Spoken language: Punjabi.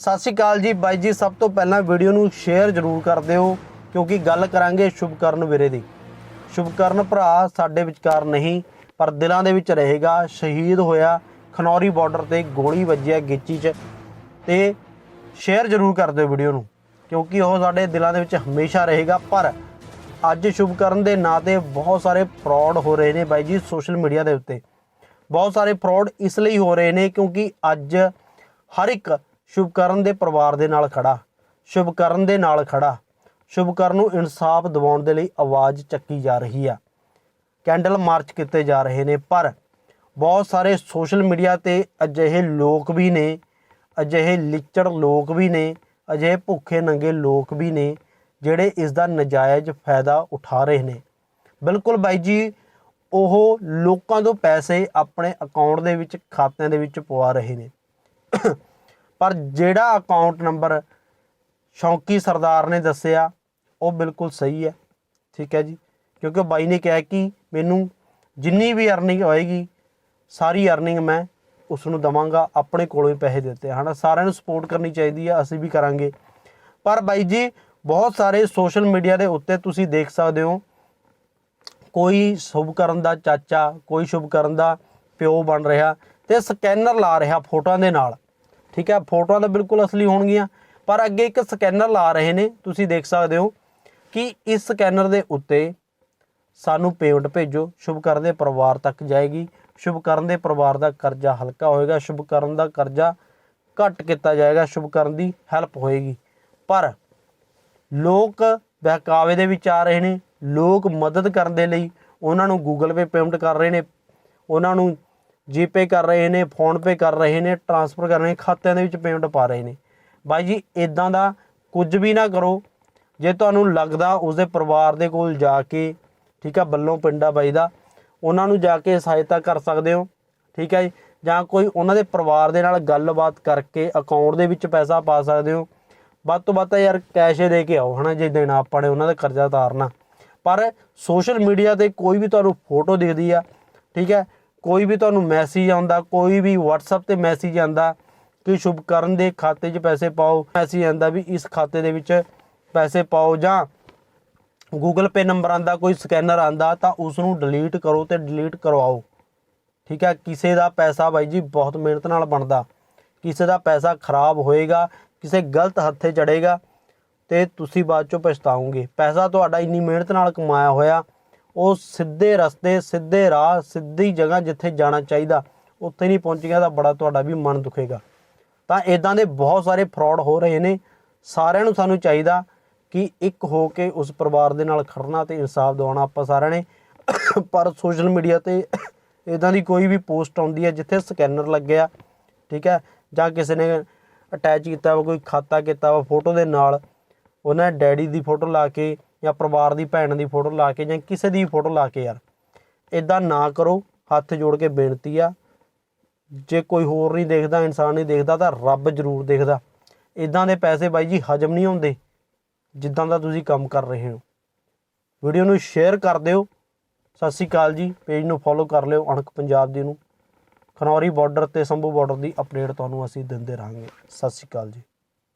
ਸਤਿ ਸ਼੍ਰੀ ਅਕਾਲ ਜੀ। ਬਾਈ ਜੀ, ਸਭ ਤੋਂ ਪਹਿਲਾਂ ਵੀਡੀਓ ਨੂੰ ਸ਼ੇਅਰ ਜ਼ਰੂਰ ਕਰ ਦਿਓ, ਕਿਉਂਕਿ ਗੱਲ ਕਰਾਂਗੇ ਸ਼ੁਭਕਰਨ ਵੀਰੇ ਦੀ। ਸ਼ੁਭਕਰਨ ਭਰਾ ਸਾਡੇ ਵਿਚਕਾਰ ਨਹੀਂ, ਪਰ ਦਿਲਾਂ ਦੇ ਵਿੱਚ ਰਹੇਗਾ। ਸ਼ਹੀਦ ਹੋਇਆ ਖਨੌਰੀ ਬਾਰਡਰ ਤੇ ਗੋਲੀ ਵੱਜਿਆ ਹੈ ਗਿੱਚੀ 'ਚ। ਤੇ ਸ਼ੇਅਰ ਜ਼ਰੂਰ ਕਰ ਦਿਓ ਵੀਡੀਓ ਨੂੰ, ਕਿਉਂਕਿ ਉਹ ਸਾਡੇ ਦਿਲਾਂ ਦੇ ਵਿੱਚ ਹਮੇਸ਼ਾ ਰਹੇਗਾ। ਪਰ ਅੱਜ ਸ਼ੁਭਕਰਨ ਦੇ ਨਾਂ ਤੇ ਬਹੁਤ ਸਾਰੇ ਫਰਾਡ ਹੋ ਰਹੇ ਨੇ ਬਾਈ ਜੀ ਸੋਸ਼ਲ ਮੀਡੀਆ ਦੇ ਉੱਤੇ। ਬਹੁਤ ਸਾਰੇ ਫਰਾਡ ਇਸ ਲਈ ਹੋ ਰਹੇ ਨੇ ਕਿਉਂਕਿ ਅੱਜ ਹਰ ਇੱਕ ਸ਼ੁਭਕਰਨ ਦੇ ਪਰਿਵਾਰ ਦੇ ਨਾਲ ਖੜਾ ਸ਼ੁਭਕਰਨ ਦੇ ਨਾਲ ਖੜਾ ਸ਼ੁਭਕਰਨ ਨੂੰ ਇਨਸਾਫ ਦਿਵਾਉਣ ਦੇ ਲਈ ਆਵਾਜ਼ ਚੱਕੀ ਜਾ ਰਹੀ ਆ। ਕੈਂਡਲ ਮਾਰਚ ਕੀਤੇ ਜਾ ਰਹੇ ਨੇ, ਪਰ ਬਹੁਤ ਸਾਰੇ ਸੋਸ਼ਲ ਮੀਡੀਆ ਤੇ ਅਜਿਹੇ ਲੋਕ ਵੀ ਨੇ, ਅਜਿਹੇ ਲਿਚੜ ਲੋਕ ਵੀ ਨੇ, ਅਜਿਹੇ ਭੁੱਖੇ ਨੰਗੇ ਲੋਕ ਵੀ ਨੇ, ਜਿਹੜੇ ਇਸ ਦਾ ਨਜਾਇਜ਼ ਫਾਇਦਾ ਉਠਾ ਰਹੇ ਨੇ। ਬਿਲਕੁਲ ਬਾਈ ਜੀ, ਉਹ ਲੋਕਾਂ ਤੋਂ ਪੈਸੇ ਆਪਣੇ ਅਕਾਊਂਟ ਦੇ ਵਿੱਚ, ਖਾਤਿਆਂ ਦੇ ਵਿੱਚ ਪਵਾ ਰਹੇ ਨੇ। ਪਰ ਜਿਹੜਾ ਅਕਾਊਂਟ ਨੰਬਰ ਸ਼ੌਂਕੀ ਸਰਦਾਰ ਨੇ ਦੱਸਿਆ, ਉਹ ਬਿਲਕੁਲ ਸਹੀ ਹੈ। ਠੀਕ ਹੈ ਜੀ? ਕਿਉਂਕਿ ਬਾਈ ਨੇ ਕਿਹਾ ਕਿ ਮੈਨੂੰ ਜਿੰਨੀ ਵੀ ਅਰਨਿੰਗ ਹੋਏਗੀ, ਸਾਰੀ ਅਰਨਿੰਗ ਮੈਂ ਉਸ ਨੂੰ ਦਵਾਂਗਾ, ਆਪਣੇ ਕੋਲੋਂ ਹੀ ਪੈਸੇ ਦਿੱਤੇ। ਹਨਾ, ਸਾਰਿਆਂ ਨੂੰ ਸਪੋਰਟ ਕਰਨੀ ਚਾਹੀਦੀ ਹੈ ਅਸੀਂ ਵੀ ਕਰਾਂਗੇ। ਪਰ ਬਾਈ ਜੀ, ਬਹੁਤ ਸਾਰੇ ਸੋਸ਼ਲ ਮੀਡੀਆ ਦੇ ਉੱਤੇ ਤੁਸੀਂ ਦੇਖ ਸਕਦੇ ਹੋ, ਕੋਈ ਸ਼ੁਭ ਕਰਨ ਦਾ ਚਾਚਾ, ਕੋਈ ਸ਼ੁਭ ਕਰਨ ਦਾ ਪਿਓ ਬਣ ਰਿਹਾ ਤੇ ਸਕੈਨਰ ਲਾ ਰਿਹਾ ਫੋਟੋਆਂ ਦੇ ਨਾਲ। ਠੀਕ ਹੈ, ਫੋਟੋਆਂ ਤਾਂ ਬਿਲਕੁਲ ਅਸਲੀ ਹੋਣਗੀਆਂ, ਪਰ ਅੱਗੇ ਇੱਕ ਸਕੈਨਰ ਲਾ ਰਹੇ ਨੇ, ਤੁਸੀਂ ਦੇਖ ਸਕਦੇ ਹੋ ਕਿ ਇਸ ਸਕੈਨਰ ਦੇ ਉੱਤੇ ਸਾਨੂੰ ਪੇਮੈਂਟ ਭੇਜੋ ਸ਼ੁਭਕਰਨ ਦੇ ਪਰਿਵਾਰ ਤੱਕ ਜਾਏਗੀ, ਸ਼ੁਭ ਕਰਨ ਦੇ ਪਰਿਵਾਰ ਦਾ ਕਰਜ਼ਾ ਹਲਕਾ ਹੋਏਗਾ, ਸ਼ੁਭ ਕਰਨ ਦਾ ਕਰਜ਼ਾ ਘੱਟ ਕੀਤਾ ਜਾਏਗਾ ਸ਼ੁਭਕਰਨ ਦੀ ਹੈਲਪ ਹੋਏਗੀ। ਪਰ ਲੋਕ ਬਹਿਕਾਵੇ ਦੇ ਵਿੱਚ ਆ ਰਹੇ ਨੇ, ਲੋਕ ਮਦਦ ਕਰਨ ਦੇ ਲਈ ਉਹਨਾਂ ਨੂੰ ਗੂਗਲ ਪੇ ਪੇਮੈਂਟ ਕਰ ਰਹੇ ਨੇ, ਉਹਨਾਂ ਨੂੰ ਜੀਪੇ ਕਰ ਰਹੇ ਨੇ, ਫੋਨ ਪੇ ਕਰ ਰਹੇ ਨੇ, ਟ੍ਰਾਂਸਫਰ ਕਰ ਰਹੇ ਨੇ, ਖਾਤਿਆਂ ਦੇ ਵਿੱਚ ਪੇਮੈਂਟ ਪਾ ਰਹੇ ਨੇ। ਬਾਈ ਜੀ ਇਦਾਂ ਦਾ ਕੁਝ ਵੀ ਨਾ ਕਰੋ। ਜੇ ਤੁਹਾਨੂੰ ਲੱਗਦਾ ਉਸਦੇ ਪਰਿਵਾਰ ਦੇ ਕੋਲ ਜਾ ਕੇ, ਠੀਕ ਆ, ਬੱਲੋਂ ਪਿੰਡਾ ਬਾਈ ਦਾ, ਉਹਨਾਂ ਨੂੰ ਜਾ ਕੇ ਸਹਾਇਤਾ ਕਰ ਸਕਦੇ ਹੋ, ਠੀਕ ਹੈ ਜੀ? ਜਾਂ ਕੋਈ ਉਹਨਾਂ ਦੇ ਪਰਿਵਾਰ ਦੇ ਨਾਲ ਗੱਲਬਾਤ ਕਰਕੇ ਅਕਾਊਂਟ ਦੇ ਵਿੱਚ ਪੈਸਾ ਪਾ ਸਕਦੇ ਹੋ। ਵੱਧ ਤੋਂ ਵੱਧ ਤਾਂ ਯਾਰ ਕੈਸ਼ ਦੇ ਕੇ ਆਓ, ਹਨਾ, ਜੇ ਦੇਣਾ ਆਪਾਂ ਨੇ, ਉਹਨਾਂ ਦਾ ਕਰਜ਼ਾ ਤਾਰਨਾ ਪਰ ਸੋਸ਼ਲ ਮੀਡੀਆ ਤੇ ਕੋਈ ਵੀ ਤੁਹਾਨੂੰ ਫੋਟੋ ਦਿਖਦੀ ਆ, ਠੀਕ ਹੈ ਕੋਈ ਵੀ ਤੁਹਾਨੂੰ ਮੈਸੇਜ ਆਉਂਦਾ, ਕੋਈ ਵੀ WhatsApp ਤੇ ਮੈਸੇਜ ਆਉਂਦਾ, ਕਿ ਸ਼ੁਭਕਰਨ ਦੇ ਖਾਤੇ 'ਚ ਪੈਸੇ ਪਾਓ ਮੈਸੇਜ ਆਉਂਦਾ ਵੀ ਇਸ ਖਾਤੇ ਦੇ ਵਿੱਚ ਪੈਸੇ ਪਾਓ ਜਾਂ ਗੂਗਲ ਪੇ ਨੰਬਰ ਆਂਦਾ ਕੋਈ ਸਕੈਨਰ ਆਂਦਾ ਤਾਂ ਉਸ ਨੂੰ ਡਿਲੀਟ ਕਰੋ ਤੇ ਡਿਲੀਟ ਕਰਵਾਓ। ਠੀਕ ਹੈ, ਕਿਸੇ ਦਾ ਪੈਸਾ ਬਾਈ ਜੀ ਬਹੁਤ ਮਿਹਨਤ ਨਾਲ ਬਣਦਾ। ਕਿਸੇ ਦਾ ਪੈਸਾ ਖਰਾਬ ਹੋਏਗਾ, ਕਿਸੇ ਗਲਤ ਹੱਥੇ ਚੜੇਗਾ ਤੇ ਤੁਸੀਂ ਬਾਅਦ ਚੋਂ ਪਛਤਾਓਗੇ। ਪੈਸਾ ਤੁਹਾਡਾ ਇੰਨੀ ਮਿਹਨਤ ਨਾਲ ਕਮਾਇਆ ਹੋਇਆ ਉਹ ਸਿੱਧੇ ਰਸਤੇ, ਸਿੱਧੇ ਰਾਹ, ਸਿੱਧੀ ਜਗ੍ਹਾ ਜਿੱਥੇ ਜਾਣਾ ਚਾਹੀਦਾ, ਉੱਥੇ ਨਹੀਂ ਪਹੁੰਚ ਗਿਆ ਤਾਂ ਬੜਾ ਤੁਹਾਡਾ ਵੀ ਮਨ ਦੁਖੇਗਾ। ਤਾਂ ਇਦਾਂ ਦੇ ਬਹੁਤ ਸਾਰੇ ਫਰਾਡ ਹੋ ਰਹੇ ਨੇ। ਸਾਰਿਆਂ ਨੂੰ ਸਾਨੂੰ ਚਾਹੀਦਾ ਕਿ ਇੱਕ ਹੋ ਕੇ ਉਸ ਪਰਿਵਾਰ ਦੇ ਨਾਲ ਖੜਨਾ ਤੇ ਇਨਸਾਫ ਦਿਵਾਉਣਾ ਆਪਾਂ ਸਾਰਿਆਂ ਨੇ। ਪਰ ਸੋਸ਼ਲ ਮੀਡੀਆ ਤੇ ਇਦਾਂ ਦੀ ਕੋਈ ਵੀ ਪੋਸਟ ਆਉਂਦੀ ਹੈ ਜਿੱਥੇ ਸਕੈਨਰ ਲੱਗਿਆ ਠੀਕ ਹੈ, ਜਾਂ ਕਿਸੇ ਨੇ ਅਟੈਚ ਕੀਤਾ ਵਾ, ਕੋਈ ਖਾਤਾ ਕੀਤਾ ਵਾ ਫੋਟੋ ਦੇ ਨਾਲ, ਉਹਨਾਂ ਡੈਡੀ ਦੀ ਫੋਟੋ ਲਾ ਕੇ ਜਾਂ ਪਰਿਵਾਰ ਦੀ ਭੈਣ ਦੀ ਫੋਟੋ ਲਾ ਕੇ ਜਾਂ ਕਿਸੇ ਦੀ ਫੋਟੋ ਲਾ ਕੇ ਯਾਰ ਇਦਾਂ ਨਾ ਕਰੋ, ਹੱਥ ਜੋੜ ਕੇ ਬੇਨਤੀ ਆ। ਜੇ ਕੋਈ ਹੋਰ ਨਹੀਂ ਦੇਖਦਾ, ਇਨਸਾਨ ਨਹੀਂ ਦੇਖਦਾ, ਤਾਂ ਰੱਬ ਜ਼ਰੂਰ ਦੇਖਦਾ। ਇਦਾਂ ਦੇ ਪੈਸੇ ਬਾਈ ਜੀ ਹਜਮ ਨਹੀਂ ਹੁੰਦੇ, ਜਿੱਦਾਂ ਦਾ ਤੁਸੀਂ ਕੰਮ ਕਰ ਰਹੇ ਹੋ। ਵੀਡੀਓ ਨੂੰ ਸ਼ੇਅਰ ਕਰ ਦਿਓ। ਸਤਿ ਸ਼੍ਰੀ ਅਕਾਲ ਜੀ, ਪੇਜ ਨੂੰ ਫੋਲੋ ਕਰ ਲਿਓ ਅਣਖ ਪੰਜਾਬ ਦੀ ਨੂੰ। ਖਨੌਰੀ ਬਾਰਡਰ ਤੇ ਸੰਭੂ ਬਾਰਡਰ ਦੀ ਅਪਡੇਟ ਤੁਹਾਨੂੰ ਅਸੀਂ ਦਿੰਦੇ ਰਹਾਂਗੇ। ਸਤਿ ਸ਼੍ਰੀ ਅਕਾਲ ਜੀ।